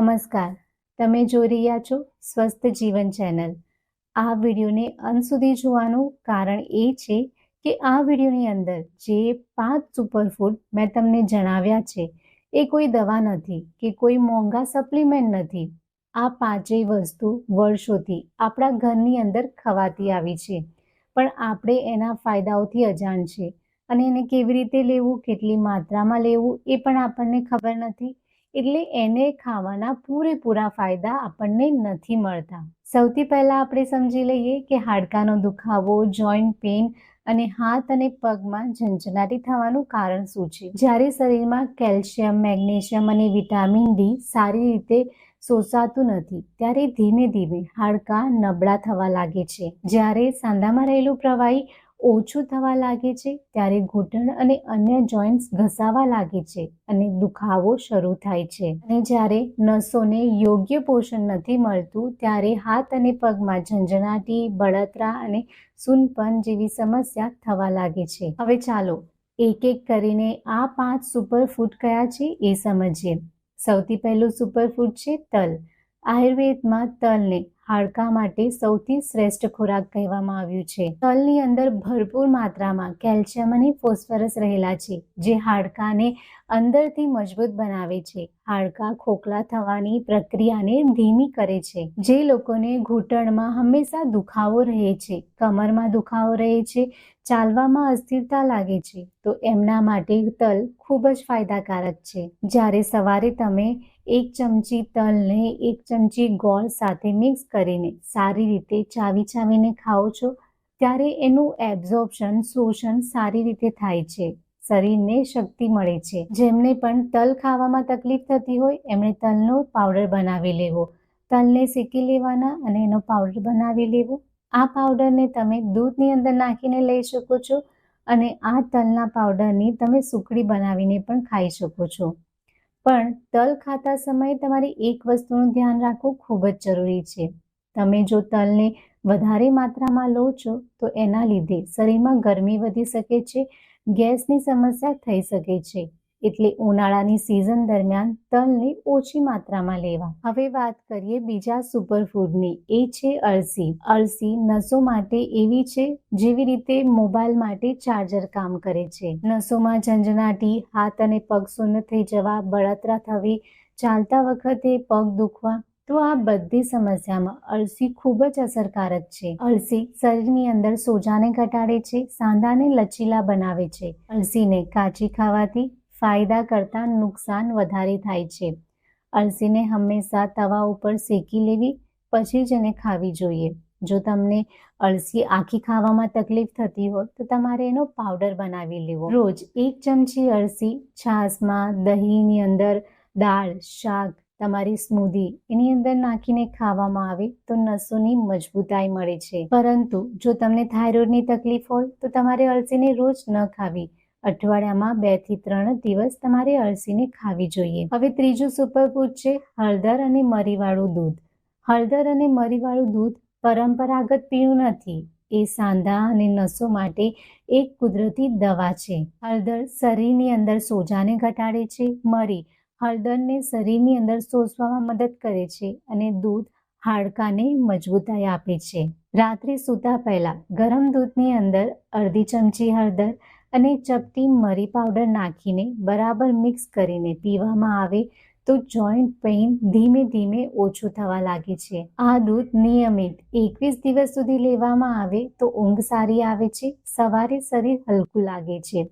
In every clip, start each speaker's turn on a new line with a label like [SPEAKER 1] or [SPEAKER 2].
[SPEAKER 1] નમસ્કાર. તમે જોઈ રહ્યા છો સ્વસ્થ જીવન ચેનલ. આ વિડીયોને અંત સુધી જોવાનું કારણ એ છે કે આ વિડીયોની અંદર જે પાંચ સુપરફૂડ મેં તમને જણાવ્યા છે, એ કોઈ દવા નથી કે કોઈ મોંઘા સપ્લિમેન્ટ નથી. આ પાંચેય વસ્તુ વર્ષોથી આપણા ઘરની અંદર ખવાતી આવી છે. પણ આપણે એના ફાયદાઓથી અજાણ છે અને એને કેવી રીતે લેવું, કેટલી માત્રામાં લેવું એ પણ આપણને ખબર નથી. એટલે એને ખાવાના પૂરેપૂરા ફાયદા આપણને નથી મળતા. સૌથી પહેલાં આપણે સમજી લઈએ કે હાડકાનો દુખાવો જોઈન્ટ પેઇન અને હાથ અને પગમાં ઝંઝનાટી થવાનું કારણ શું છે? જ્યારે શરીરમાં કેલ્શિયમ, મેગ્નેશિયમ અને વિટામિન ડી સારી રીતે શોષાતું નથી, ત્યારે ધીમે ધીમે હાડકાં નબળા થવા લાગે છે. જ્યારે સાંધામાં રહેલું પ્રવાહી ઓછું થવા લાગે છે, ત્યારે ઘૂંટણ અને અન્ય જોઈન્ટ્સ ઘસાવા લાગે છે અને દુખાવો શરૂ થાય છે. અને જ્યારે નસોને યોગ્ય પોષણ નથી મળતું, ત્યારે હાથ અને પગમાં ઝંઝણાટી, બળતરા અને સૂનપન જેવી સમસ્યા થવા લાગે છે. હવે ચાલો એક એક કરીને આ પાંચ સુપરફૂડ કયા છે એ સમજીએ. સૌથી પહેલું સુપરફૂડ છે તલ. આયુર્વેદમાં તલને હાડકા માટે સૌથી શ્રેષ્ઠ ખોરાક કહેવામાં આવ્યું છે. તલની અંદર ભરપૂર માત્રામાં કેલ્શિયમ અને ફોસ્ફરસ રહેલા છે, જે હાડકાને અંદરથી મજબૂત બનાવે છે. હાડકા ખોખલા થવાની પ્રક્રિયાને ધીમી કરે છે, જે લોકોને ઘૂંટણમાં હંમેશા દુખાવો રહે છે, કમરમાં દુખાવો રહે છે, ચાલવામાં અસ્થિરતા લાગે છે. તો એમના માટે તલ ખૂબ જ ફાયદાકારક છે. જ્યારે સવારે તમે એક ચમચી તલને એક ચમચી ગોળ સાથે મિક્સ કરીને સારી રીતે ચાવી ચાવીને ખાઓ છો. ત્યારે એનું એબ્ઝોર્પ્શન શોષણ સારી રીતે થાય છે. શરીરને શક્તિ મળે છે. જેમને પણ તલ ખાવામાં તકલીફ થતી હોય, એમણે તલનો પાવડર બનાવી લેવો. તલને શેકી લેવાના અને એનો પાવડર બનાવી લેવો. આ પાવડરને તમે દૂધની અંદર નાખીને લઈ શકો છો અને આ તલના પાવડરની તમે સુખડી બનાવીને પણ ખાઈ શકો છો. પણ તલ ખાતા સમયે તમારે એક વસ્તુનું ધ્યાન રાખવું ખૂબ જ જરૂરી છે. તમે જો તલને વધારે માત્રામાં લો છો, તો એના લીધે શરીરમાં ગરમી વધી શકે છે, ગેસની સમસ્યા થઈ શકે છે. એટલે ઉનાળાની સિઝન દરમિયાન તલને ઓછી માત્રામાં લેવા. હવે વાત કરીએ બીજા સુપરફૂડની એ છે અળસી. અળસી નસો માટે એવી છે જેવી રીતે મોબાઈલ માટે ચાર્જર કામ કરે છે. નસોમાં ઝંઝનાટી, હાથ અને પગ સુન્ન થઈ જવા, બળતરા થવી, ચાલતા વખતે પગ દુખવા, તો આ બધી સમસ્યામાં અળસી ખૂબ જ અસરકારક છે. અળસી શરીરની અંદર સોજાને ઘટાડે છે, સાંધાને લચીલા બનાવે છે. અળસીને કાચી ખાવાથી ફાયદા કરતાં નુકસાન વધારે થાય છે. અળસીને હંમેશા તવા ઉપર શેકી લેવી, પછી જ એને ખાવી જોઈએ. જો તમને અળસી આખી ખાવામાં તકલીફ થતી હોય, તો તમારે એનો પાવડર બનાવી લેવો. રોજ એક ચમચી અળસી, છાશમાં દહીંની અંદર દાળ, શાક, તમારી સ્મૂધી, એની અંદર નાખીને ખાવામાં આવે તો નસોની મજબૂતાઈ મળે છે. પરંતુ જો તમને થાઇરોઇડની તકલીફ હોય, તો તમારે અળસીને રોજ ન ખાવી. અઠવાડિયામાં બેથી ત્રણ દિવસ તમારે અળસીને ખાવી જોઈએ. હવે ત્રીજું સુપરફૂડ છે હળદર અને મરીવાળું દૂધ. હળદર અને મરીવાળું દૂધ પરંપરાગત પીણું નથી. એ સાંધા અને નસો માટે એક કુદરતી દવા છે. હળદર શરીરની અંદર સોજાને ઘટાડે છે. મરી હળદરને શરીરની અંદર સોસવામાં મદદ કરે છે અને દૂધ હાડકાને મજબૂતાઈ આપે છે. રાત્રે સૂતા પહેલા ગરમ દૂધની અંદર અડધી ચમચી હળદર અને ચપટી મરી પાવડર નાખીને બરાબર મિક્સ કરીને પીવામાં આવે તો જોઈન્ટ પેઇન ધીમે ધીમે ઓછું થવા લાગે છે. આ દૂધ નિયમિત એકવીસ દિવસ સુધી લેવામાં આવે તો ઊંઘ સારી આવે છે, સવારે શરીર હલકું લાગે છે.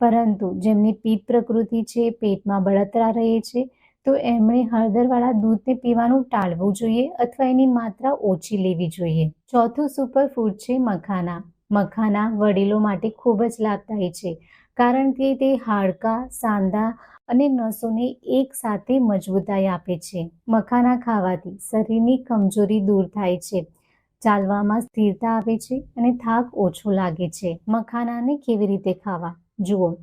[SPEAKER 1] પરંતુ જેમની પિત્ત પ્રકૃતિ છે, પેટમાં બળતરા રહે છે, તો એમણે હળદરવાળા દૂધને પીવાનું ટાળવું જોઈએ અથવા એની માત્રા ઓછી લેવી જોઈએ. ચોથું સુપર ફૂડ છે મખાના. મખાના વડીલો માટે ખૂબ જ લાભદાયી છે. કારણ કે તે હાડકાં સાંધા અને નસોને એક સાથે મજબૂતાઈ આપે છે. મખાના ખાવાથી શરીરની કમજોરી દૂર થાય છે. ચાલવામાં સ્થિરતા આવે છે અને થાક ઓછો લાગે છે. મખાનાને કેવી રીતે ખાવા? જુઓ.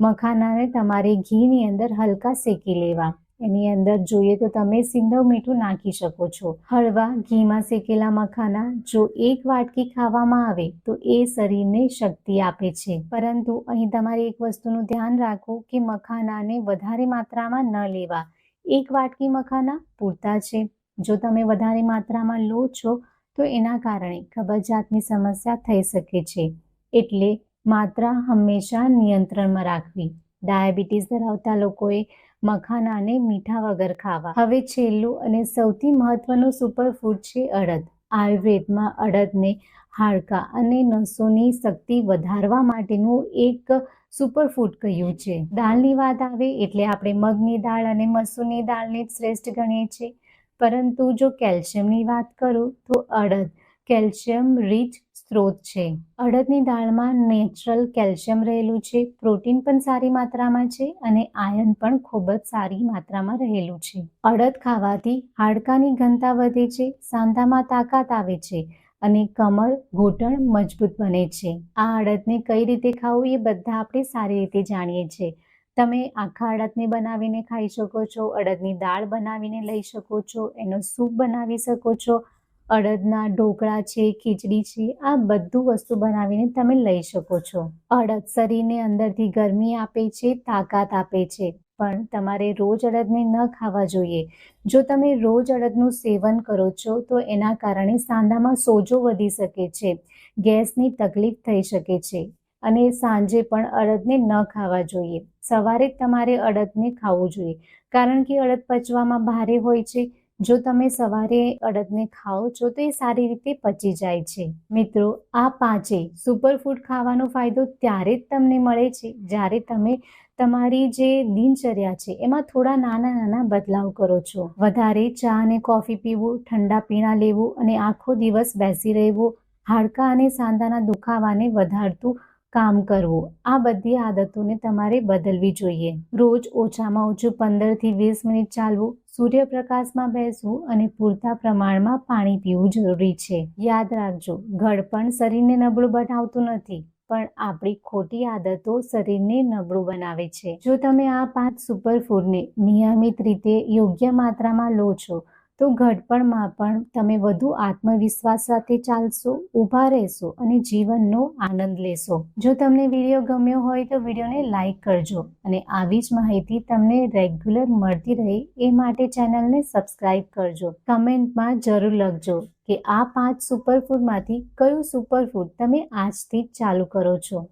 [SPEAKER 1] મખાનાને તમારે ઘીની અંદર હલકા શેકી લેવા. એની અંદર જોઈએ તો તમે સિંધવ મીઠું નાખી શકો છો. હળવા, ઘીમાં શેકેલા મખાના જો એક વાટકી ખાવામાં આવે તો એ શરીરને શક્તિ આપે છે. પરંતુ અહીં તમારે એક વસ્તુનું ધ્યાન રાખો કે મખાનાને વધારે માત્રામાં ન લેવા. એક વાટકી મખાના પૂરતા છે. જો તમે વધારે માત્રામાં લો છો તો એના કારણે કબજિયાતની સમસ્યા થઈ શકે છે. એટલે માત્રા હંમેશા નિયંત્રણમાં રાખવી. ડાયાબિટીસ ધરાવતા લોકોએ મખાનાને મીઠા વગર ખાવા. હવે છેલ્લું અને સૌથી મહત્વનું સુપરફૂડ છે અડદ. આયુર્વેદમાં અડદને હાડકાં અને નસોની શક્તિ વધારવા માટેનું એક સુપરફૂડ કહ્યું છે. દાળની વાત આવે એટલે આપણે મગની દાળ અને મસૂરની દાળને જ શ્રેષ્ઠ ગણીએ છીએ. પરંતુ જો કેલ્શિયમની વાત કરું તો અડદ કેલ્શિયમ રીચ સ્ત્રોત છે. અડદની દાળમાં નેચરલ કેલ્શિયમ રહેલું છે, પ્રોટીન પણ સારી માત્રામાં છે અને આયન પણ ખૂબ જ સારી માત્રામાં રહેલું છે. અડદ ખાવાથી હાડકાની ઘનતા વધે છે, સાંધામાં તાકાત આવે છે અને કમર ઘૂંટણ મજબૂત બને છે. આ અડદને કઈ રીતે ખાવું એ બધા આપણે સારી રીતે જાણીએ છીએ. તમે આખા અડદને બનાવીને ખાઈ શકો છો, અડદની દાળ બનાવીને લઈ શકો છો, એનો સૂપ બનાવી શકો છો અડદના ઢોકળા છે, ખીચડી છે, આ બધું વસ્તુ બનાવીને તમે લઈ શકો છો. અડદ શરીરને અંદરથી ગરમી આપે છે, તાકાત આપે છે, પણ તમારે રોજ અડદને ન ખાવા જોઈએ. જો તમે રોજ અડદનું સેવન કરો છો, તો એના કારણે સાંધામાં સોજો વધી શકે છે, ગેસની તકલીફ થઈ શકે છે, અને સાંજે પણ અડદને ન ખાવા જોઈએ. સવારે તમારે અડદને ખાવું જોઈએ, કારણ કે અડદ પચવામાં ભારે હોય છે જો તમે સવારે અડદને ખાઓ છો, તો એ સારી રીતે પચી જાય છે. મિત્રો, આ પાંચે સુપરફૂડ ખાવાનો ફાયદો ત્યારે જ તમને મળે છે, જ્યારે તમે તમારી જે દિનચર્યા છે, એમાં થોડા નાના નાના બદલાવ કરો છો. વધારે ચા અને કોફી પીવું, ઠંડા પીણા લેવું અને આખો દિવસ બેસી રહેવું, હાડકા અને સાંધાના દુખાવાને વધારતું કામ કરવું. આ બધી આદતોને તમારે બદલવી જોઈએ. રોજ ઓછામાં ઓછું પંદરથી વીસ મિનિટ ચાલવું, સૂર્યપ્રકાશમાં બેસવું અને પૂરતા પ્રમાણમાં પાણી પીવું જરૂરી છે. યાદ રાખજો ઘડપણ શરીરને નબળું બનાવતું નથી, પણ આપણી ખોટી આદતો શરીરને નબળું બનાવે છે. જો તમે આ પાંચ સુપરફૂડને નિયમિત રીતે યોગ્ય માત્રામાં લો છો તો ઘડપણમાં પણ તમે વધુ આત્મવિશ્વાસ સાથે ચાલશો, ઊભા રહેશો અને જીવનનો આનંદ લેશો. જો તમને વીડિયો ગમ્યો હોય તો વિડીયોને લાઈક કરજો અને આવી જ માહિતી તમને રેગ્યુલર મળતી રહે એ માટે ચેનલને સબસ્ક્રાઈબ કરજો. કમેન્ટમાં જરૂર લખજો કે આ પાંચ સુપરફૂડમાંથી કયું સુપરફૂડ તમે આજથી જ ચાલુ કરો છો.